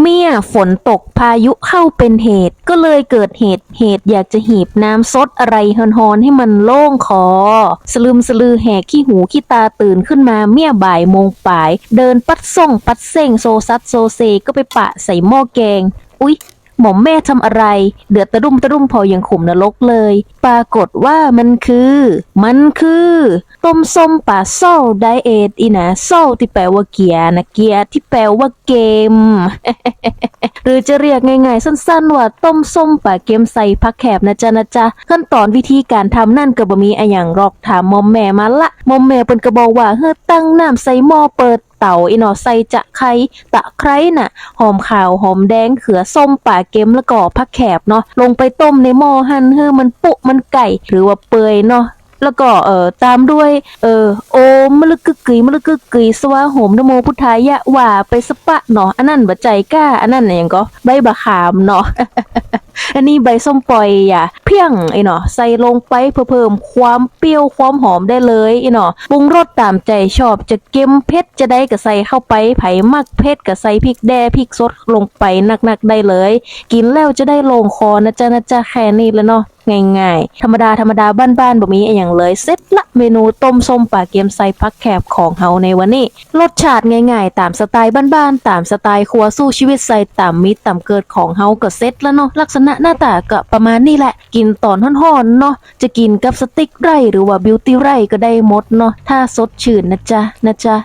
เมี่ยฝนตกพายุเข้าเป็นเหตุ ก็เลยเกิดเหตุเหตุอยากจะหีบน้ำซดอะไรฮอนๆให้มันโล่งคอ สลืมสลือแหกขี้หูขี้ตาตื่นขึ้นมาเมี่ยบ่ายโมงป่าย เดินปัดส่งปัดเส่งโซซัดโซเซก็ไปปะใส่หม้อแกง อุ๊ย หม่อมแม่ทำอะไร เดือดตะรุ่มตะรุ่มพอยังขุมนรกเลย ปรากฏว่ามันคือ มันคือต้มส้มป่าโซ่ไดเอทอีนะโซ่ที่แปลว่าเกียร์นะเกียร์ที่แปลว่าเกม หรือจะเรียกง่ายๆสั้นๆว่าต้มส้มป่าเกมใส่ผักแคบนะจ๊ะนะจ๊ะขั้นตอนวิธีการทำนั่นก็บ่มีอะหยังหรอกถามมอมแม่มาละมอมแม่เปิ้นก็บอกว่าเฮ้อตั้งน้ำใส่หม้อเปิด เตาอีหนอใส่จะไครตะไคร้น่ะ หอมขาวหอมแดงเขือส้มป่าเกมแล้วก็ผักแคบเนาะลงไปต้มในหม้อหั่นเฮ้อมันปุมันไก่หรือว่าเปื่อยเนาะแล้วก็เอ่อตามด้วยเอ่อโอมมลึกกึกกึยมลึกกึกกึยสวาโหมนโมพุทธายะว่าไปสปะเนาะอันนั้นบะใจกล้าอันนั้นน่ะหยังก็ใบบะขามเนาะ อันนี้ใบส้มปล่อยอะ เพียงไอ้เนาะใส่ลงไปเพื่อเพิ่มความเปรี้ยวความหอมได้เลยไอ้เนาะปรุงรสตามใจชอบจะเก็มเผ็ดจะได้ก็ใส่เข้าไปไผ่มักเผ็ดก็ใส่พริกแดพริกสดลงไปหนักๆได้เลย กินแล้วจะได้ลงคอนะจ๊ะนะจ๊ะแค่นี้แล้วเนาะ ง่ายๆ ธรรมดาธรรมดาบ้านๆบ่มีอย่างเลยเสร็จละเมนูต้มส้มปลาเกียมใส่พักแคบของเฮาในวันนี้ รสชาติง่ายๆ ตามสไตล์บ้านๆตามสไตล์ครัวสู้ชีวิตใส่ตามมิตรตามเกิดของเฮาก็เสร็จแล้วเนาะลักษณะหน้าตาก็ประมาณนี้แหละ กินตอนห่อนๆเนาะจะกินกับสติ๊กไรหรือว่าบิวตี้ไรก็ได้หมดเนาะถ้าสดชื่นนะจ๊ะนะจ๊ะ